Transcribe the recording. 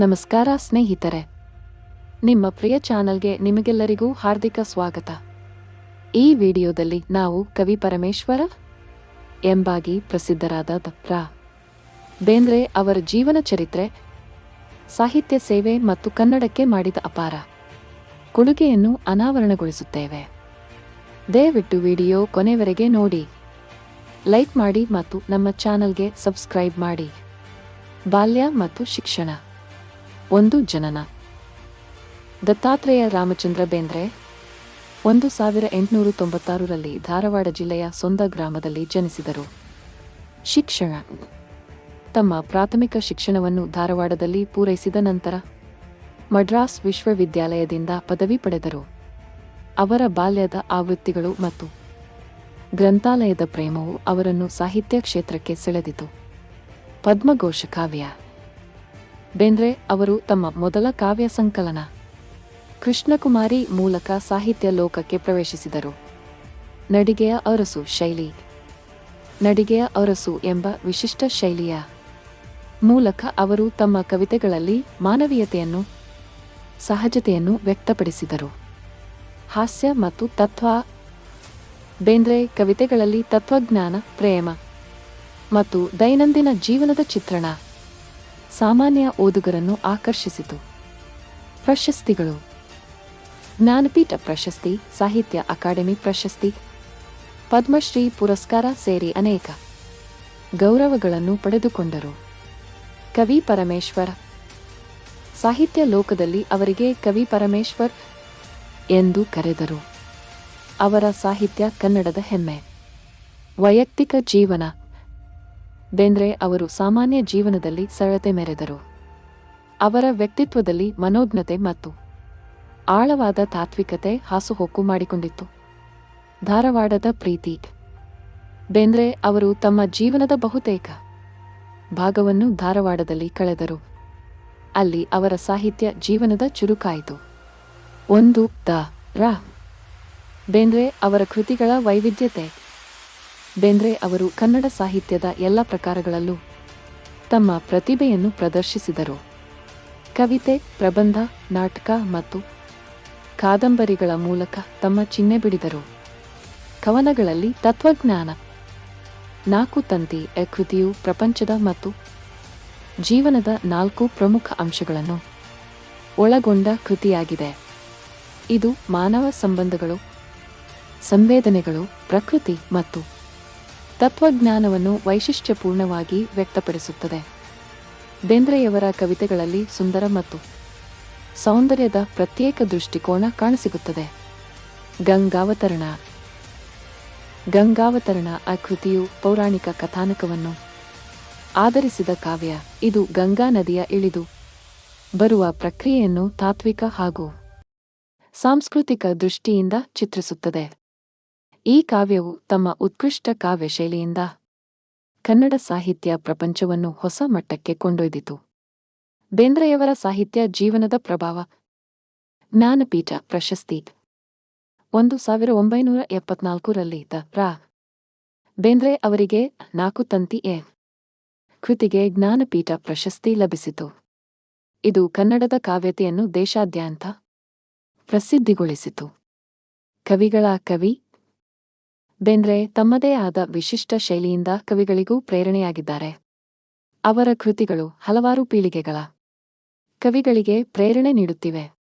ನಮಸ್ಕಾರ ಸ್ನೇಹಿತರೆ. ನಿಮ್ಮ ಪ್ರಿಯ ಚಾನಲ್ಗೆ ನಿಮಗೆಲ್ಲರಿಗೂ ಹಾರ್ದಿಕ ಸ್ವಾಗತ. ಈ ವಿಡಿಯೋದಲ್ಲಿ ನಾವು ಕವಿ ಪರಮೇಶ್ವರ ಎಂಬಾಗಿ ಪ್ರಸಿದ್ಧರಾದ ದಪ್ರಾ ಬೇಂದ್ರೆ ಅವರ ಜೀವನ ಚರಿತ್ರೆ, ಸಾಹಿತ್ಯ ಸೇವೆ ಮತ್ತು ಕನ್ನಡಕ್ಕೆ ಮಾಡಿದ ಅಪಾರ ಕೊಡುಗೆಯನ್ನು ಅನಾವರಣಗೊಳಿಸುತ್ತೇವೆ. ದಯವಿಟ್ಟು ವಿಡಿಯೋ ಕೊನೆವರೆಗೆ ನೋಡಿ. ಲೈಕ್ ಮಾಡಿ ಮತ್ತು ನಮ್ಮ ಚಾನಲ್ಗೆ ಸಬ್ಸ್ಕ್ರೈಬ್ ಮಾಡಿ. ಬಾಲ್ಯ ಮತ್ತು ಶಿಕ್ಷಣ. ಒಂದು ಜನನ. ದತ್ತಾತ್ರೇಯ ರಾಮಚಂದ್ರ ಬೇಂದ್ರೆ, ಒಂದು ಸಾವಿರ ಎಂಟುನೂರ ತೊಂಬತ್ತಾರರಲ್ಲಿ ಧಾರವಾಡ ಜಿಲ್ಲೆಯ ಸೊಂದ ಗ್ರಾಮದಲ್ಲಿ ಜನಿಸಿದರು. ಶಿಕ್ಷಣ. ತಮ್ಮ ಪ್ರಾಥಮಿಕ ಶಿಕ್ಷಣವನ್ನು ಧಾರವಾಡದಲ್ಲಿ ಪೂರೈಸಿದ ನಂತರ ಮಡ್ರಾಸ್ ವಿಶ್ವವಿದ್ಯಾಲಯದಿಂದ ಪದವಿ ಪಡೆದರು. ಅವರ ಬಾಲ್ಯದ ಆವೃತ್ತಿಗಳು ಮತ್ತು ಗ್ರಂಥಾಲಯದ ಪ್ರೇಮವು ಅವರನ್ನು ಸಾಹಿತ್ಯ ಕ್ಷೇತ್ರಕ್ಕೆ ಸೆಳೆದಿತು. ಪದ್ಮಘೋಷ ಕಾವ್ಯ. ಬೇಂದ್ರೆ ಅವರು ತಮ್ಮ ಮೊದಲ ಕಾವ್ಯ ಸಂಕಲನ. ಕೃಷ್ಣಕುಮಾರಿ ಮೂಲಕ ಸಾಹಿತ್ಯ ಲೋಕಕ್ಕೆ ಪ್ರವೇಶಿಸಿದರು. ನಡಿಗೆಯ ಅರಸು ಶೈಲಿ. ನಡಿಗೆಯ ಅರಸು ಎಂಬ ವಿಶಿಷ್ಟ ಶೈಲಿಯ ಮೂಲಕ ಅವರು ತಮ್ಮ ಕವಿತೆಗಳಲ್ಲಿ ಮಾನವೀಯತೆಯನ್ನು, ಸಹಜತೆಯನ್ನು ವ್ಯಕ್ತಪಡಿಸಿದರು. ಹಾಸ್ಯ ಮತ್ತು ತತ್ವ. ಬೇಂದ್ರೆ ಕವಿತೆಗಳಲ್ಲಿ ತತ್ವಜ್ಞಾನ, ಪ್ರೇಮ ಮತ್ತು ದೈನಂದಿನ ಜೀವನದ ಚಿತ್ರಣ. ಸಾಮಾನ್ಯ ಓದುಗರನ್ನು ಆಕರ್ಷಿಸಿತು. ಪ್ರಶಸ್ತಿಗಳು. ಜ್ಞಾನಪೀಠ ಪ್ರಶಸ್ತಿ, ಸಾಹಿತ್ಯ ಅಕಾಡೆಮಿ ಪ್ರಶಸ್ತಿ, ಪದ್ಮಶ್ರೀ ಪುರಸ್ಕಾರ ಸೇರಿ ಅನೇಕ ಗೌರವಗಳನ್ನು ಪಡೆದುಕೊಂಡರು. ಕವಿ ಪರಮೇಶ್ವರ. ಸಾಹಿತ್ಯ ಲೋಕದಲ್ಲಿ ಅವರಿಗೆ ಕವಿ ಪರಮೇಶ್ವರ್ ಎಂದು ಕರೆದರು. ಅವರ ಸಾಹಿತ್ಯ ಕನ್ನಡದ ಹೆಮ್ಮೆ. ವೈಯಕ್ತಿಕ ಜೀವನ. ಬೇಂದ್ರೆ ಅವರು ಸಾಮಾನ್ಯ ಜೀವನದಲ್ಲಿ ಸರಳತೆ ಮೆರೆದರು. ಅವರ ವ್ಯಕ್ತಿತ್ವದಲ್ಲಿ ಮನೋಜ್ಞತೆ ಮತ್ತು ಆಳವಾದ ತಾತ್ವಿಕತೆ ಹಾಸುಹೊಕ್ಕು ಮಾಡಿಕೊಂಡಿತ್ತು. ಧಾರವಾಡದ ಪ್ರೀತಿ. ಬೇಂದ್ರೆ ಅವರು ತಮ್ಮ ಜೀವನದ ಬಹುತೇಕ ಭಾಗವನ್ನು ಧಾರವಾಡದಲ್ಲಿ ಕಳೆದರು. ಅಲ್ಲಿ ಅವರ ಸಾಹಿತ್ಯ ಜೀವನದ ಚುರುಕಾಯಿತು. ಒಂದು ದ ರಾ. ಬೇಂದ್ರೆ ಅವರ ಕೃತಿಗಳ ವೈವಿಧ್ಯತೆ. ಬೇಂದ್ರೆ ಅವರು ಕನ್ನಡ ಸಾಹಿತ್ಯದ ಎಲ್ಲ ಪ್ರಕಾರಗಳಲ್ಲೂ ತಮ್ಮ ಪ್ರತಿಭೆಯನ್ನು ಪ್ರದರ್ಶಿಸಿದರು. ಕವಿತೆ, ಪ್ರಬಂಧ, ನಾಟಕ ಮತ್ತು ಕಾದಂಬರಿಗಳ ಮೂಲಕ ತಮ್ಮ ಚಿಹ್ನೆ ಬಿಡಿದರು. ಕವನಗಳಲ್ಲಿ ತತ್ವಜ್ಞಾನ, ನಾಲ್ಕು ತಂತಿ ಕೃತಿಯು ಪ್ರಪಂಚದ ಮತ್ತು ಜೀವನದ ನಾಲ್ಕು ಪ್ರಮುಖ ಅಂಶಗಳನ್ನು ಒಳಗೊಂಡ ಕೃತಿಯಾಗಿದೆ. ಇದು ಮಾನವ ಸಂಬಂಧಗಳು, ಸಂವೇದನೆಗಳು, ಪ್ರಕೃತಿ ಮತ್ತು ತತ್ವಜ್ಞಾನವನ್ನು ವೈಶಿಷ್ಟ್ಯಪೂರ್ಣವಾಗಿ ವ್ಯಕ್ತಪಡಿಸುತ್ತದೆ. ಬೇಂದ್ರೆಯವರ ಕವಿತೆಗಳಲ್ಲಿ ಸುಂದರ ಮತ್ತು ಸೌಂದರ್ಯದ ಪ್ರತ್ಯೇಕ ದೃಷ್ಟಿಕೋನ ಕಾಣಸಿಗುತ್ತದೆ. ಗಂಗಾವತರಣ. ಗಂಗಾವತರಣ ಆ ಕೃತಿಯು ಪೌರಾಣಿಕ ಕಥಾನಕವನ್ನು ಆಧರಿಸಿದ ಕಾವ್ಯ. ಇದು ಗಂಗಾ ನದಿಯ ಇಳಿದು ಬರುವ ಪ್ರಕ್ರಿಯೆಯನ್ನು ತಾತ್ವಿಕ ಹಾಗೂ ಸಾಂಸ್ಕೃತಿಕ ದೃಷ್ಟಿಯಿಂದ ಚಿತ್ರಿಸುತ್ತದೆ. ಈ ಕಾವ್ಯವು ತಮ್ಮ ಉತ್ಕೃಷ್ಟ ಕಾವ್ಯ ಶೈಲಿಯಿಂದ ಕನ್ನಡ ಸಾಹಿತ್ಯ ಪ್ರಪಂಚವನ್ನು ಹೊಸ ಮಟ್ಟಕ್ಕೆ ಕೊಂಡೊಯ್ದಿತು. ಬೇಂದ್ರೆಯವರ ಸಾಹಿತ್ಯ ಜೀವನದ ಪ್ರಭಾವ. ಜ್ಞಾನಪೀಠ ಪ್ರಶಸ್ತಿ. ಒಂದು ಸಾವಿರ ಒಂಬೈನೂರ ಎಪ್ಪತ್ನಾಲ್ಕರಲ್ಲಿ ದ ರಾ. ಬೇಂದ್ರೆ ಅವರಿಗೆ ನಾಲ್ಕು ತಂತಿ ಎ. ಕೃತಿಗೆ ಜ್ಞಾನಪೀಠ ಪ್ರಶಸ್ತಿ ಲಭಿಸಿತು. ಇದು ಕನ್ನಡದ ಕಾವ್ಯತೆಯನ್ನು ದೇಶಾದ್ಯಂತ ಪ್ರಸಿದ್ಧಿಗೊಳಿಸಿತು. ಕವಿಗಳ ಕವಿ ಬೇಂದ್ರೆ ತಮ್ಮದೇ ಆದ ವಿಶಿಷ್ಟ ಶೈಲಿಯಿಂದ ಕವಿಗಳಿಗೂ ಪ್ರೇರಣೆಯಾಗಿದ್ದಾರೆ. ಅವರ ಕೃತಿಗಳು ಹಲವಾರು ಪೀಳಿಗೆಗಳ ಕವಿಗಳಿಗೆ ಪ್ರೇರಣೆ ನೀಡುತ್ತಿವೆ.